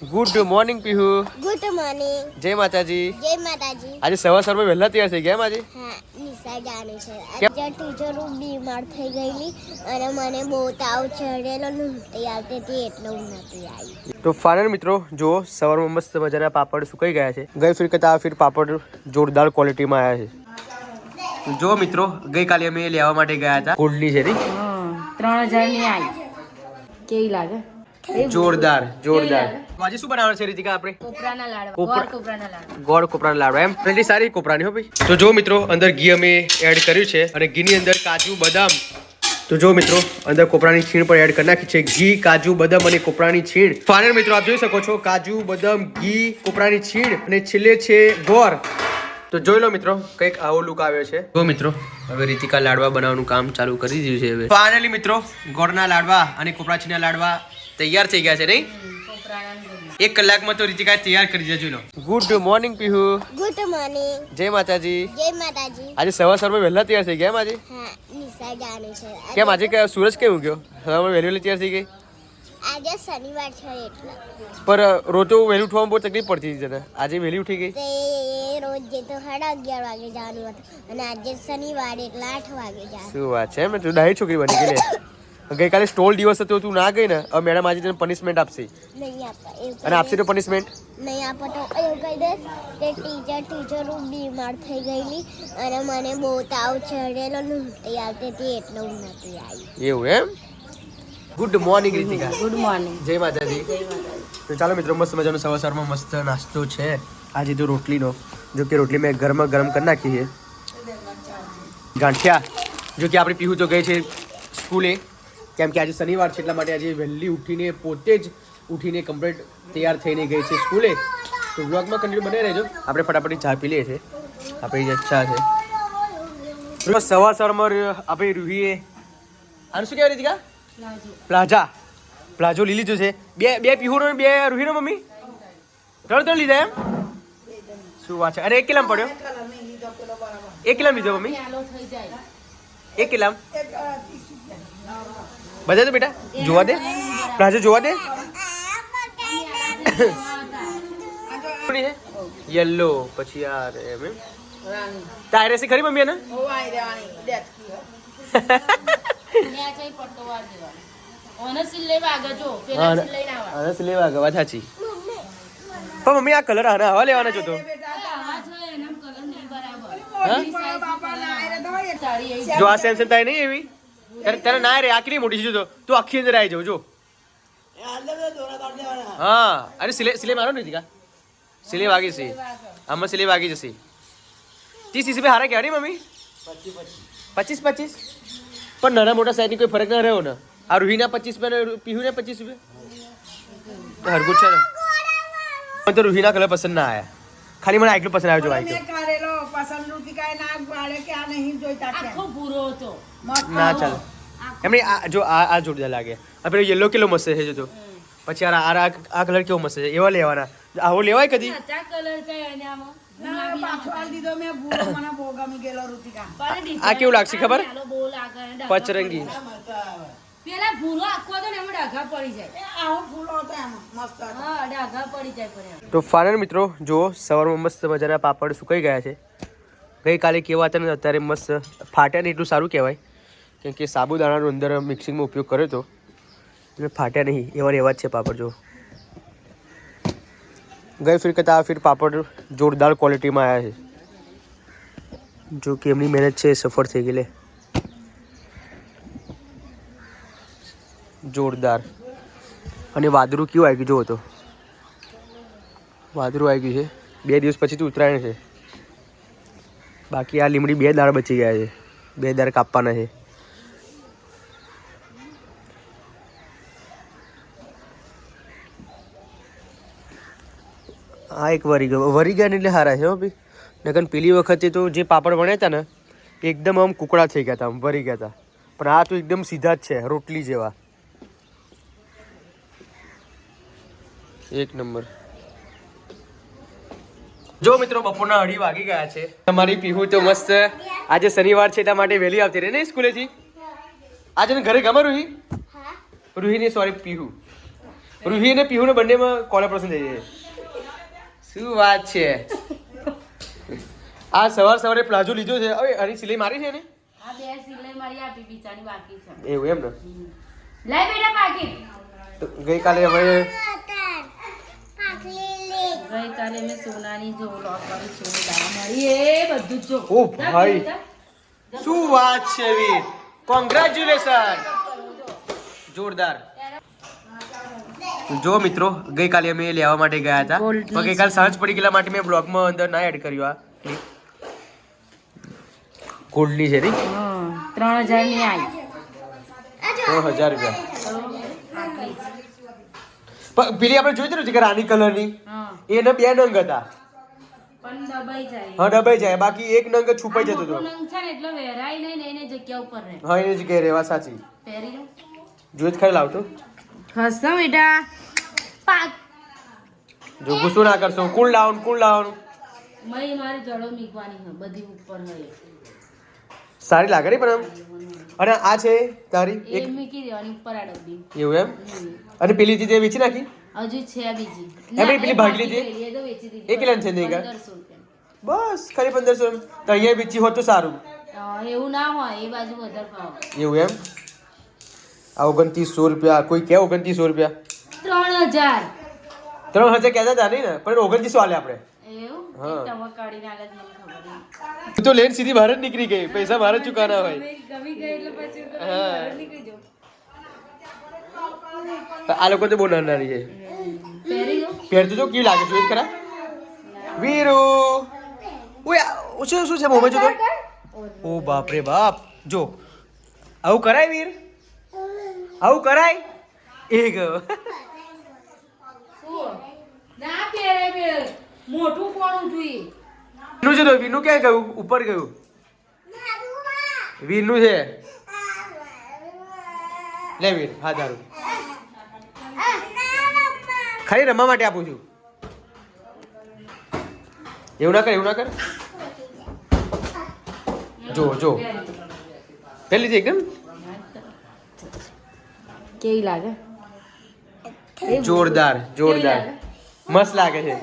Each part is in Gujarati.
Good morning Pihu good morning જય માતાજી. જય માતાજી. આજે સવાર સવારમાં વહેલા તૈયાર થઈ ગયા માજી હા નિશા જાણે છે. આજે ટીચરો બીમાર થઈ ગયેલી અને મને બહુ તાવ ચડેલો નહોતી આવતી હતી એટલે હું નથી આવી. તો ફાઇનલ મિત્રો જો સવારમાં મસ્ત મજાના પાપડ સુકાઈ ગયા છે. ગઈ ફિર કરતા આ ફિર પાપડ જોરદાર ક્વોલિટીમાં આવ્યા છે. જો મિત્રો ગઈકાલે અમે લેવા માટે ગયા હતા. ગોલ્ડની છે ત્રણ હજારની આવી કેવી લાગે? જોરદાર જોરદાર. આજે શું બનાવવાનું છે રીતિકા આપણે? કોપરાના લાડવા. કોપરા- ગોળ કોપરાના લાડવા. ગોળ કોપરાના લાડવા એમ? એટલી સારી કોપરાની હો ભાઈ. તો જો મિત્રો અંદર ઘી અમે એડ કર્યું છે અને ઘીની અંદર કાજુ બદામ. તો જો મિત્રો અંદર કોપરાની છીણ પણ એડ કરી નાખી છે. ઘી કાજુ બદામ અને કોપરાની છીણ. ફાઇનલ મિત્રો આપ જોઈ શકો છો કાજુ બદામ ઘી કોપરાની છીણ અને છેલ્લે છે ગોળ. તો જોઈ લો મિત્રો કંઈક આવો લુક આવ્યો છે. જો મિત્રો હવે રીતિકા લાડવા બનાવવાનું કામ ચાલુ કરી દીધું છે હવે. ફાઇનલી મિત્રો ગોળના લાડવા અને કોપરા છીણના લાડવા તૈયાર થઈ ગયા છે નહીં. એક કલાકમાં તો રીતિકા તૈયાર કરી દેજો લો. Good morning Pihu good morning જય માતાજી. જય માતાજી. આજે સવાર સવારમાં વહેલા તૈયાર થઈ ગયા માજી હા નિશા જાણે છે. કેમ આજે કે સૂરજ કેવું ગયો? સવારમાં વહેલી વહેલી તૈયાર થઈ ગઈ? આજે શનિવાર છે એટલે. પર રોજ તો વહેલું ઉઠવામાં બહુ તકલીફ પડતી હતી તને આજે વહેલી ઉઠી ગઈ? તે રોજ જે તો સાડા અગિયાર વાગે જવાનું હતું. અને આજે શનિવાર એટલે આઠ વાગે જવાનું. શું વાત છે એમ તું ડાહી છોકરી બની ગઈ લે. ગઈકાલે સ્ટોલ દિવસ હતો તું ના ગઈ ને હવે મેડમ આજે તને પનિશમેન્ટ આપશે. નહીં આપતા અને આપશે તો પનિશમેન્ટ નહીં આપો તો એવું કહી દઈશ કે ટીચર ટીચરો બીમાર થઈ ગયેલી અને મને બહુ તાવ ચડેલો નહોતી આવતી હતી એટલે હું નથી આવી. એવું એમ? Good morning Ritika good morning જય માતાજી. તો ચાલો મિત્રો મસ્ત મજાનો સવાર સવારમાં મસ્ત નાસ્તો છે. આજે તો રોટલીનો જો કે રોટલી મેં ગરમ ગરમ કરી નાખી છે. ગાંઠિયા જો કે આપણી પીહુ તો ગઈ છે સ્કૂલે. કેમ કે આજે શનિવાર છે એટલા માટે આજે વહેલી ઉઠીને પોતે જ ઉઠીને કમ્પ્લીટ તૈયાર થઈને ગઈ છે સ્કૂલે. તો વ્લોગમાં કન્ટિન્યુ બને રહેજો. આપણે ફટાફટ ચા પી લઈએ છીએ. આપણી ઈચ્છા છે. સવાર સવારમાં આપણે રૂહીએ. આનું શું કહેવાય રીતિકા? પ્લાઝા. પ્લાઝો. લઈ લીધું છે. બે બે પીહુનો બે રૂહીનો મમ્મી? ત્રણ ત્રણ લીધા એમ? શું વાત છે? અરે એક કિલામ પડ્યો. એક કિલામ લીધો મમ્મી? એક કિલામ. બધા તો બેટા જોવા દે પ્લાઝો જોવા દે યલો પછી યાર એમ એમ તારે છે ખરી મમ્મી એને ઓને સિલ્લે વાગે જો પેલા સિલ્લે ના આવે આનસ લેવા ગવા સાચી પણ મમ્મી આ કલર આને હવા લેવાના જો તો આવા છે એના કલર નહીં બરાબર હા? એની size નો colour તારી એવી જો આ સેમ સેમ થાય નહીં એવી તારે તારે ના રે આખી મોટી છે જો તું આખી અંદર આવી જવું જો. હા અરે સિલે સિલે મારો ને દીકા સિલે વાગી છે. આમાં સિલે વાગી જશે. ત્રીસ ત્રીસ રૂપિયા હારા કહેવાય મમ્મી પચીસ પચીસ. પણ નાના મોટા સાઈઝની કોઈ ફરક ના રહ્યો ને. આ રૂહીના પચીસ રૂપિયા પીહુને પચીસ રૂપિયા? તો હરગું છે ને મને તો રૂહીના કલર પસંદ ના આવ્યા. ખાલી મને આટલું પસંદ આવ્યો જો આટલું પસંદનું કાંઈ ના ગાળે કે આ નહીં જોઈતા કે આખો ભૂરો હતો. ના ચાલ. એમની આ જો આ આ જોરદાર લાગે. આ પેલો યલો કિલો મસ્ત છે જો પછી આ આ આ કલર કેવો મસ્ત છે? એવા લેવાના. આવો લેવાય કદી? આ કલર કઈ એને આમાં આ કેવું લાગશે ખબર? અને પચરંગી. પેલા ભૂરો આખો હતો ને એમાં ડાઘા પડી જાય. આવો ફૂલો હતો એમાં મસ્ત હા ડાઘા પડી જાય પણ તો ફાઇનલ મિત્રો જુઓ સવારમાં મસ્ત મજાના પાપડ સુકાઈ ગયા છે. ગઈકાલે કેવા હતા ને અત્યારે મસ્ત ફાટ્યા ને એટલું સારું કહેવાય. કેમ કે સાબુદાણાનો અંદર મિક્સિંગમાં ઉપયોગ કર્યો હતો. એટલે ફાટ્યા નહીં એવા રહેવા એવા જ છે પાપડ જો. ગઈ ફિર કરતાં આ ફિર પાપડ જોરદાર ક્વોલિટીમાં આવ્યા છે. જો કે એમની મહેનત છે સફળ થઈ ગઈ જોરદાર. અને વાદળું કેવું આવી ગયું? જુઓ તો. વાદળું આવી ગયું છે. બે દિવસ પછી તો ઉત્તરાયણ છે. બાકી આ લીમડી બે દાળ બચી ગયા છે. બે દાળ કાપવાના છે. આ એક વરી ગયો. વરી ગયા એટલે સારા છે હો ભાઈ. નકન પેલી વખતે તો જે પાપડ વણ્યા હતા ને એકદમ આમ કુકડા થઈ ગયા હતા આમ વરી ગયા હતા પણ આ તો એકદમ સીધા જ છે, રોટલી જેવા. એક નંબર. જો મિત્રો બપોરના અઢી વાગી ગયા છે. તમારી પીહુ તો મસ્ત. આજે શનિવાર છે એટલા માટે વહેલી આવતી રહે ને સ્કૂલેથી આજે ને ઘરે ગમે રૂહી? રૂહી ને સોરી પીહુ. રૂહી અને પીહુ ને બંનેમાં કોલેબોરેશન થઈ જાય. શું વાત છે? આ સવાર સવારે પ્લાઝો લીધો છે. હવે આની સિલાઈ મારી છે ને? એવું એમ ને? ગઈકાલે હવે ગઈકાલે મેં સોનાની જો લોક વાળી મળી એ બધું જો ઓ ભાઈ. શું વાત છે વીર? કોંગ્રેચ્યુલેશન જોરદાર. જો મિત્રો ગઈકાલે અમે લેવા માટે ગયા હતા. પણ ગઈકાલે સાંજ પડી ગયેલા માટે મેં બ્લોગમાં અંદર ના એડ કર્યું આ ગોલ્ડની છે નહીં ત્રણ હજારની આવી ત્રણ હજાર રૂપિયા. પેલી આપણે જોઈ હતી કે રાની કલરની? એને એના બે નંગ હતા. પણ દબાઈ જાય. હા ડબાઈ જાય. બાકી એક નંગ છુપાઈ જતો હતો. હા નંગ છે ને એટલે વેરાય નહીં ને એને જગ્યાએ રહેવા સાચી. જોઈ જ ખરી લાવતો ખસતો બેટા. પાક. જો ગુસ્સો ના કરશો. કુલ ડાઉન કુલ ડાઉન મય મારી જડો મીકવાની બધી ઉપર હોય. સારી લાગે નહીં પણ આમ? અને આ છે તારી એ એક મૂકી દેવાની ઉપર આ ડબ્બી. એવું એમ? અને પેલી જે તે વેચી નાખી? હજુ છે બીજી. એમની પેલી એ લીધી. એ તો વેચી દીધી. એ છે નહીં? 1500. બસ ખાલી પંદરસો એમ. તો અહીંયા વેચી હોત તો સારું. એવું ના હોય એ બાજુ વધારે ભાવ. એવું એમ? આ ઓગણત્રીસો રૂપિયા કોઈ કે ઓગણત્રીસો રૂપિયા? ત્રણ હજાર. ત્રણ હજાર કહેતા હતા નહીં ને પણ ઓગણત્રીસો આલે આપણે. હા. તો લેન સીધી બહાર જ નીકળી ગઈ પૈસા બહાર જ ચૂકવાના હોય. ગમી ગમી ગઈ એટલે પછી હા. નીકળી. આ લોકો તો બહુ નાના છે. પહેરતું તો કેવી લાગે છે જ ખરા? વીરુ! ઓય શું શું છે મોબાઈલ જો ઓ બાપ રે બાપ! જો આવું કરાય વીર? આવું કરાય? એ ગયો. ના પહેરે બે મોટું કોણું જોઈએ? વિનુ છે તો વિનુ ક્યાં ગયું? ઉપર ગયું. વિનુ છે. લે વીર હા તારું ખાલી રમવા માટે આપું છું. એવું ના કર એવું ના કર. જો જો. પેલી છે એકદમ. કેવી લાગે? જોરદાર જોરદાર. મસ્ત લાગે છે.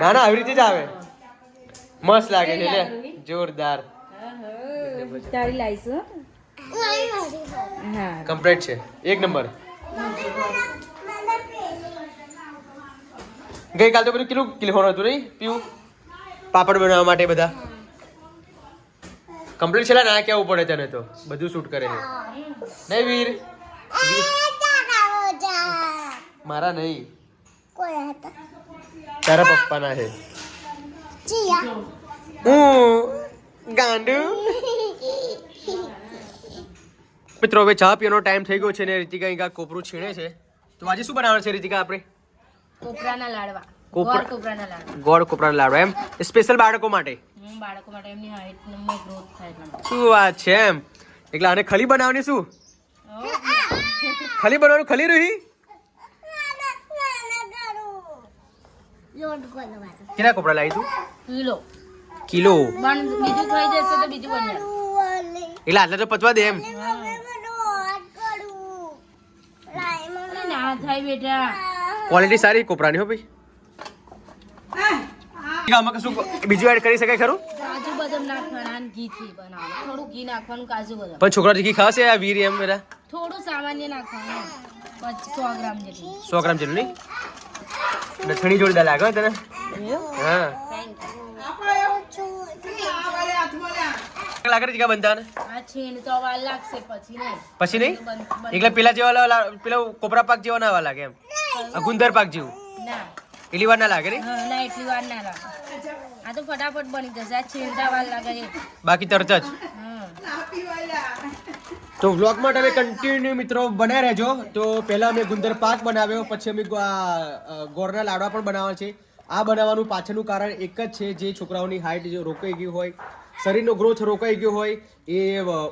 ના ના આવી રીતે જ આવે. મસ્ત લાગે છે લે. જોરદાર. તારી લાઈશું કમ્પ્લીટ છે. એક નંબર. ગઈકાલ તો બધું કેટલું કિલોનું હતું નહીં? પીવું? પાપડ બનાવવા માટે બધા? કમ્પ્લીટ છેલ્લા ના કેવું પડે તને તો? બધું શૂટ કરે છે. નહીં વીર? મારા નહીં. તારા પપ્પાના છે. હું ગાંડુ. મિત્રો હવે ચા પીવાનો ટાઈમ થઈ ગયો છે ને રીતિકા અહીં કોપરું છીણે છે. તો આજે શું બનાવવાનું છે રીતિકા આપણે? કોપરાના લાડવા. કોપરા- કોપરાના લાડવા. ગોળ કોપરાના લાડવા એમ? સ્પેશિયલ બાળકો માટે. બાળકો માટે એમની હાઈટ નંબર ગ્રોથ થાય શું વાત છે એમ? એટલે આને ખલી બનાવવાની શું? ખલી બનાવવાનું ખલી રહી લોટ ગોલવાનો કેટલા કપડા લાવી તું? કિલો. કિલો? પણ બીજું થઈ જશે તો બીજું બની. જશે. એટલે આટલા તો પચવા દે એમ. ના થાય બેટા. ક્વોલિટી સારી કોપરાની હો ભાઈ. આમાં કશું બીજું એડ કરી શકાય ખરું? કાજુ બદામ નાખવાના ઘી થી બનાવવાનું. થોડું ઘી નાખવાનું કાજુ બદામ. પણ છોકરા ઘી ખાશે આ વીર એમ મેરા થોડું સામાન્ય નાખવાનું. પછી સો ગ્રામ જેટલું. 100 ગ્રામ જેટલું નહીં? નથણી જોડે લાગે તને? હા. લાગે છે બનતા પછી નહીં. એટલે પેલા જેવા પેલા કોપરા પાક જેવા ના લાગે એમ? ગુંદર પાક જેવું? એટલી વાર ના લાગે ને ના એટલી વાર ના લાગે. આ તો ફટાફટ બની જશે આ છીણતા વાર લાગે બાકી તરત જ? તો વ્લોગમાં તમે કન્ટિન્યુ મિત્રો બનાવી રહેજો. તો પહેલા અમે ગુંદર પાક બનાવ્યો પછી અમે ગોરના લાડવા પણ બનાવવા છે. આ બનાવવાનું પાછળનું કારણ એક જ છે જે છોકરાઓની હાઈટ જો રોકાઈ ગઈ હોય શરીરનો ગ્રોથ રોકાઈ ગયો હોય એ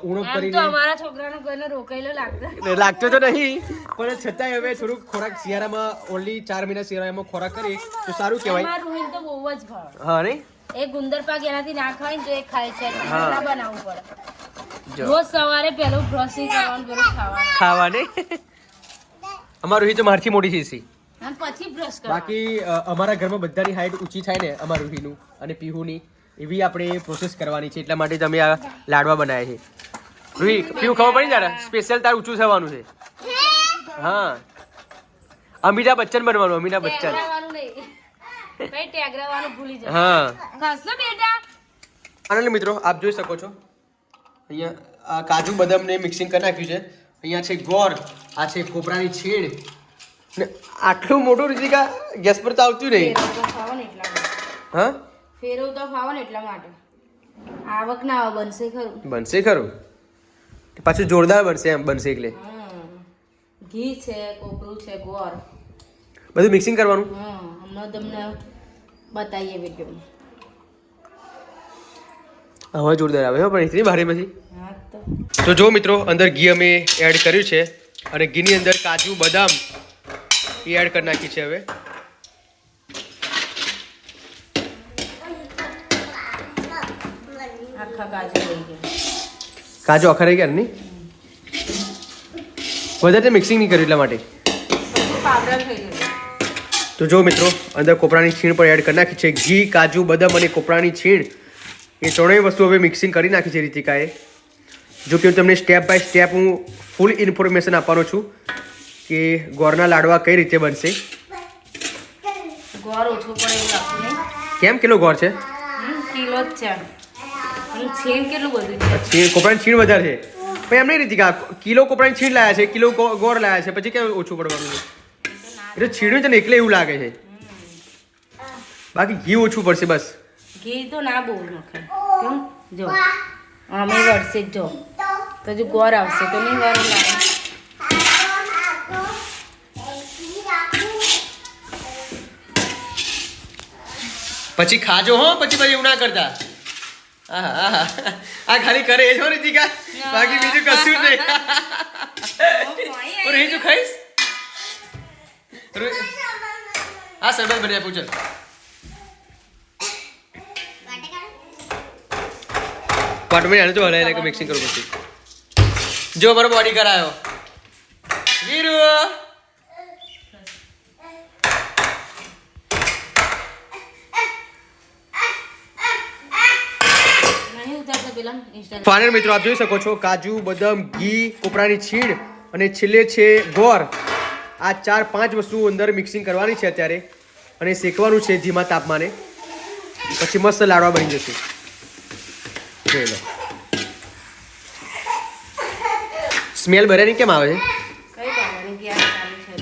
ઉણપ કરી કરીને અમારા છોકરાનો કોઈને રોકાયેલો લાગતો. લાગતો તો નહીં પણ છતાંય હવે થોડુંક ખોરાક શિયાળામાં ઓનલી ચાર મહિના શિયાળામાં ખોરાક કરીએ તો સારું કહેવાય. રોહિત તો બહુ જ ભાવ. હા નહીં? એ ગુંદર પાક એનાથી ના ખાય તો એ ખાય છે. બનાવવું પડે. રોજ સવારે પેલું બ્રશ કરવાનું પેલું ખાવાનું. ખાવાની? અમારું તો મારથી મોટી છે સી અને પછી બ્રશ કરો બાકી અ, અમારા ઘરમાં બધાની હાઈટ ઊંચી થાય ને અમારું રૂહીનું અને પીહુની એવી આપણે પ્રોસેસ કરવાની છે. એટલા માટે તમે આ લાડવા બનાવ્યા છે. રૂહી પીહુ ખબર પડી તારે? સ્પેશિયલ તારે ઊંચું થવાનું છે. હા. અમિતાભ બચ્ચન બનવાનું અમિતાભ બચ્ચન. ટેગરાવાનું નહીં. કઈ ટેગરાવાનું ભૂલી જાઓ. હા. ખસલો બેટા. આનંદ મિત્રો આપ જોઈ શકો છો. અહીંયા આ કાજુ બદામને મિક્સિંગ કરી નાખ્યું છે. અહીંયા છે ગોળ આ છે કોપરાની છીણ. ને આટલું મોટું રીતિકા ગેસ પર તો આવતું નહીં. હા? ફાવો તો ફાવો ને એટલા માટે. આવક ના આવે બનશે ખરું. બનશે ખરું. પાછું જોરદાર બનશે એમ બનશે એટલે. ઘી છે કોપરું છે ગોળ. બધું મિક્સિંગ કરવાનું? હા હમણાં તમને બતાવીએ વિડીયોમાં. હવે જોરદાર આવે હો પણ એટલી ભારેમાંથી હા તો. જો મિત્રો અંદર ઘી અમે એડ કર્યું છે અને ઘીની અંદર કાજુ બદામ એ એડ કરી નાખી છે હવે. કાજુ આખા રહી ગયા નહીં? વધારે મિક્સિંગ નહીં કર્યું એટલા માટે. તો જો મિત્રો અંદર કોપરાની છીણ પણ એડ કરી નાખી છે. ઘી કાજુ બદામ અને કોપરાની છીણ એ ત્રણેય વસ્તુ હવે મિક્સિંગ કરી નાખી છે રીતિકાએ. જો કે હું તમને સ્ટેપ બાય સ્ટેપ હું ફૂલ ઇન્ફોર્મેશન આપવાનો છું કે ગોળના લાડવા કઈ રીતે બનશે. ગોળ ઓછું પડે એવું લાગતું કેમ? કિલો ગોળ છે? કિલો જ છે. છીણ કેટલું બધું છે? છીણ કોપરાની છીણ વધારે છે. પણ એમ નહીં રીતિકા કિલો કોપરાની છીણ લાયા છે કિલો ગો- ગોળ લાયા છે પછી કેમ ઓછું પડવાનું છે? એટલે છીણ્યું છે ને એટલે એવું લાગે છે. બાકી ઘી ઓછું પડશે બસ. ઘી તો ના બહુ નખાય. કેમ? જો. અમે વર્ષે જ જો. તો જો ગોળ આવશે તો નહીં વાર લાગે. પછી ખાજો હો પછી પછી એવું ના કરતા. આહા, આહા. આ ખાલી કરે એ છો રીતિકા. બાકી બીજું કશું નહીં. હું રહી તું ખાઈશ? રો- હા સરબત બની આપું ચાલ મિનિટ જો તો કે મિક્સિંગ કરું પછી જો, મારો બોડી કરાયો. વીરુ! ફાઇનલ મિત્રો, આપ જોઈ શકો છો, કાજુ, બદામ, ઘી, કોપરાની છીણ અને છેલ્લે છે ગોર. આ ચાર, પાંચ વસ્તુ અંદર મિક્સિંગ કરવાની છે અત્યારે અને શેકવાનું છે ધીમા તાપમાને. પછી મસ્ત લાડવા બની જશે. જોઈ લો. સ્મેલ બરાની કેમ આવે છે? કઈ પાવાની ગેસ ચાલુ છે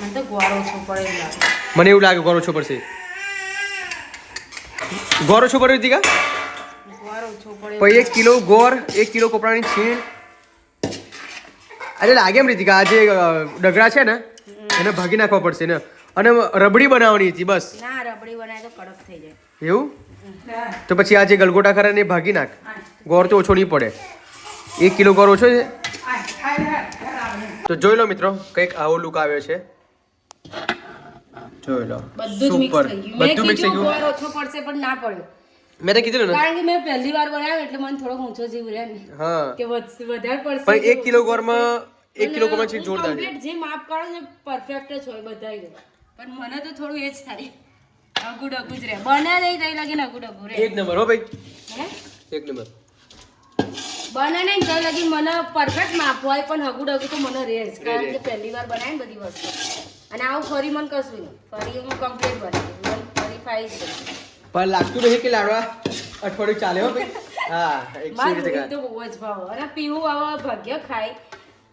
મને તો ગોળ ઓછો પડે એવું લાગે. મને એવું લાગે ગોળ ઓછો પડશે. ગોળ ઓછો પડ્યો દીકા ગોળ પછી એક કિલો ગોળ એક કિલો કોપરાની છીણ. આજે લાગે એમ રીતિકા આ જે ડગડા છે ને એને ભાગી નાખવા પડશે ને. અને રબડી બનાવવાની હતી બસ. ના રબડી બનાવે તો કડક થઈ જાય. એવું? તો પછી આ જે ગલગોટા ખરા ને ભાગી નાખ. ગોળ તો ઓછો નહીં પડે. એક કિલો ગોળ ઓછો છે. તો જોઈ લો મિત્રો કંઈક આવો લુક આવ્યો છે. જોઈ લો. મેં બધું મિક્સ થઈ ગયું. ઓછો પડશે પણ ના પડ્યો. મેં તો કીધું ને. કારણ કે મેં પહેલી વાર બનાવ્યો એટલે મને થોડો ઊંચો જીવ રહે ને. હા. કે વધારે પડશે પણ એક કિલો ગોળમાં એક કિલો ગોળમાં છે જોરદાર. જે માપ કાઢો ને પરફેક્ટ જ હોય બધાય પણ મને તો થોડું એ જ થાય. અગુ ડગુ જ રહે તઈ લગીને અગુ ડગુ એક નંબર હો ભાઈ. એક નંબર. બને નહીં તઈ લગી મને પરફેક્ટ માપ હોય પણ હગુ ડગુ તો મને રહે કારણ કે પહેલી વાર બનાવે ને બધી વસ્તુ. અને આવું ફરી મને કશું નહીં. ફરી હું કમ્પ્લીટ બનાવી ફરી ફાઈ પણ લાગતું નથી કે લાડવા અઠવાડિયું ચાલે હો ભાઈ. હા એક મારે તો બહુ જ ભાવ. અને પીવું હવે ભાગ્ય ખાય.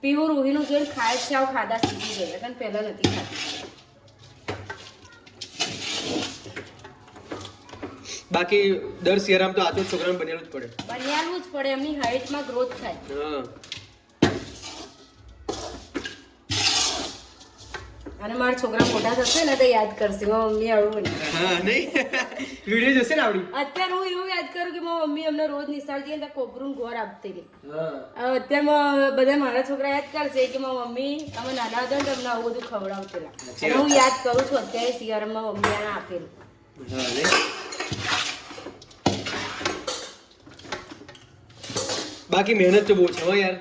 પીવું રૂહીનું જોઈને ખાય છે આવું ખાધા શીખી ગયા કારણ પહેલાં નથી ખાતી. બાકી દર શિયાળામાં તો આતો છોકરાને બનેલું જ પડે. બનેલું જ પડે એમની હાઈટમાં ગ્રોથ થાય. અને મારા છોકરા મોટા થશે ને તો યાદ કરશે મારા મમ્મી આવું હા નહીં. વીડિયો જશે ને આવડી? અત્યારે હું એવું યાદ કરું કે મારા મમ્મી અમને રોજ નિશાળતી ને કોપરું ઘોર આપતી હતી અત્યારે બધા મારા છોકરા યાદ કરશે કે મારા મમ્મી અમે નાના હતા ને તમને આવું બધું ખવડાવતેલા હું યાદ કરું છું અત્યારે શિયાળામાં મમ્મી આપેલું. હા બાકી મહેનત તો બહુ છે હો યાર.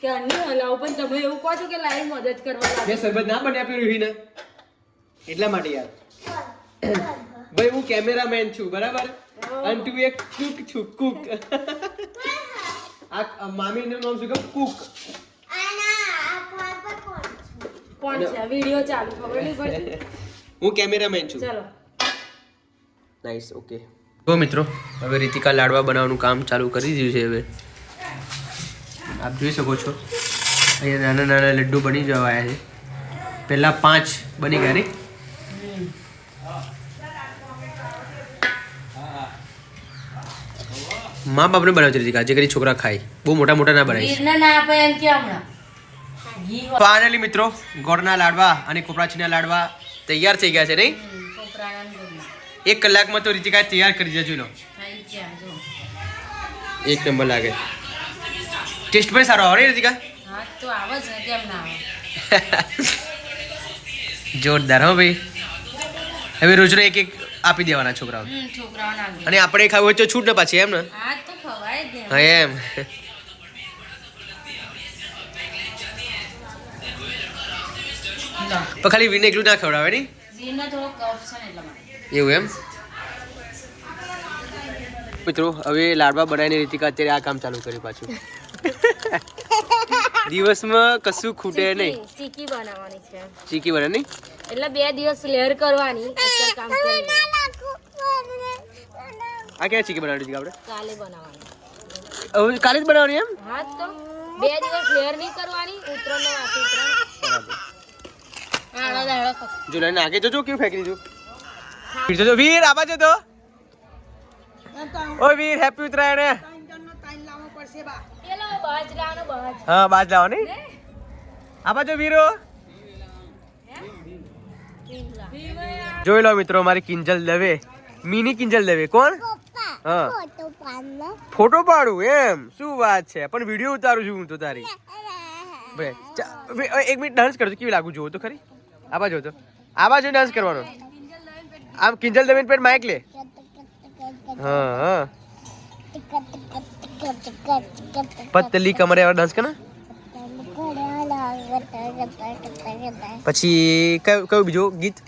કે અન્ય હલાવ પણ તમે એવું કહો છો કે લાઈવ મદદ કરવા લાગે. મેં સરબત ના બની આપ્યું રૂહીને એટલા માટે યાર. ભાઈ હું કેમેરામેન છું બરાબર? અને તું એક કુક છું કુક આ મામીનું નામ શું કહું? કુક કોણ? છે? વીડિયો ચાલુ ખબર નહીં પડતી? હું કેમેરામેન છું. ચલો. નાઈસ ઓકે તો મિત્રો હવે રીતિકા લાડવા બનાવવાનું કામ ચાલુ કરી દીધું છે હવે. આપ જોઈ શકો છો અહીંયા નાના નાના લડ્ડુ બની જવા આવ્યા છે. પહેલાં પાંચ બની ગયા નહીં મા બાપને બનાવે છે રીતિકા જે કરી છોકરા ખાય. બહુ મોટા મોટા ના બનાવી ના ફાઇનલી મિત્રો ગોળના લાડવા અને કોપરાચીના લાડવા તૈયાર થઈ ગયા છે નહીં? ને. એક કલાકમાં તો રીતિકા તૈયાર કરી દેજો લો. એક નંબર લાગે. ટેસ્ટ પણ સારો આવે રીતિકા? હા તો આવે જ કેમ ના આવે? જોરદાર હો ભાઈ. હવે રોજનો એક એક આપી દેવાના છોકરાઓ અને આપણે ખાવું હોય તો છૂટ ને પાછી એમ ને? હા એમ. પણ ખાલી વિને એકલું ના ખવડાવે નહીં? ને એવું એમ? મિત્રો હવે લાડવા બનાવીને રીતિકા અત્યારે આ કામ ચાલુ કર્યું પાછું. દિવસમાં કશું ખૂટે નહીં. ચીકી- બનાવવાની છે. ચીકી બનાવવાની એટલે બે દિવસ લેર કરવાની કામ આ ક્યાં ચીકી બનાવી છે આપણે? કાલે બનાવવાની. હવે કાલે જ બનાવવાની એમ? હા તો. બે દિવસ લેર નહીં કરવાની ઉતરણ. વાસી ઉતરણ જો લઈને આગે જોજો કેવું ફેંકી દીધું? વીર જોજો વીર આવા જો તો ઓ વીર હેપી ઉત્તરાયણ હે. બાજ લાવો ને આવા જો વીરો. જોઈ લો મિત્રો, મારી કિંજલ દવે. મિની કિંજલ દવે. કોણ? હા. ફોટો પાડું એમ. શું વાત છે? પણ વીડિયો ઉતારું છું હું તો તારી. એક મિનિટ ડાન્સ કરજો. કેવી લાગુ જોવો તો ખરી? આવા જો. તો આવા જો ડાન્સ કરવાનો. આમ કિંજલ દવેન પેટ માઇક લે હા હા પતલી કમરે વાળા ડાન્સ કરના પછી કયું કયું બીજું ગીત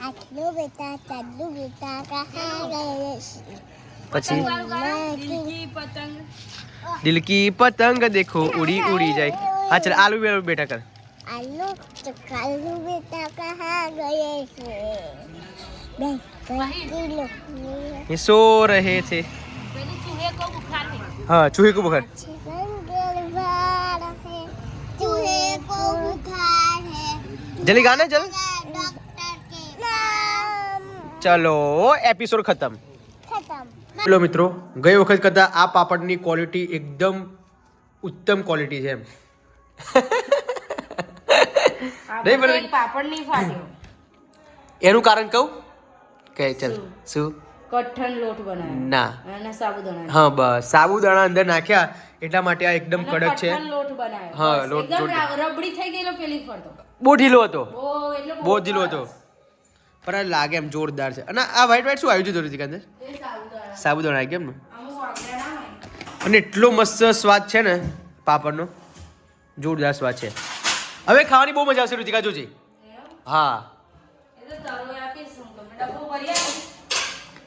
આટલું બેટા ચાલુ બેટા કહા ગયે પછી દિલકી પતંગ દિલ કી પતંગ દેખો ઉડી ઉડી જાય હા ચાલ આલુ બે બેટા કર આલુ તો કાલુ બેટા કહા ગયે છે બે કઈ લો ये सो रहे थे પેલું ચૂહે કો બુખાર હે हाँ चूहे को बुखार चिकन गलवार है चूहे को बुखार है जल्दी गाना चल डॉक्टर के नाम ચલો એપિસોડ ખતમ खत्म ચલો મિત્રો ગઈ વખત કરતાં આ પાપડની ક્વોલિટી એકદમ ઉત્તમ ક્વોલિટી છે એમ નહીં આપણે બરાબર. એક પાપડ નહીં ફાટ્યો એનું કારણ કહું કે ચાલ શું? કઠણ લોટ બનાવ્યો ના. અને સાબુદાણા. હા બસ. સાબુદાણા અંદર નાખ્યા. એટલા માટે આ એકદમ કડક છે. કઠણ લોટ બનાવ્યો હા, લોટ- રબડી થઈ ગયેલો પેલી ફરતો. બહુ ઢીલો હતો. બહુ ઢીલો હતો. પણ આ લાગે એમ જોરદાર છે. અને આ વ્હાઈટ વ્હાઈટ શું આવ્યું છે દોરી કાંદે સાબુદાણા. કેમ ને? અને એટલો મસ્ત સ્વાદ છે ને પાપડનો. જોરદાર સ્વાદ છે. હવે ખાવાની બહુ મજા આવશે રુચિકા જોજી. હા એ તો તરો આપીશ હું તમને ડબ્બો ભરી આપીશ તરી ઉપાય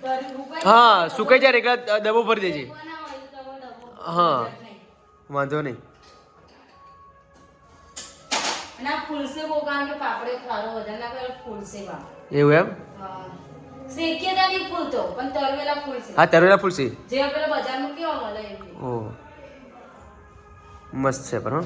હા સુકાઈ જાય ને એટલે ડબ્બો ભરી દેજે. હા. વાંધો નહીં. એવું એમ? હા. તરવેલા ફૂલસી. ઓ મસ્ત છે પણ હો.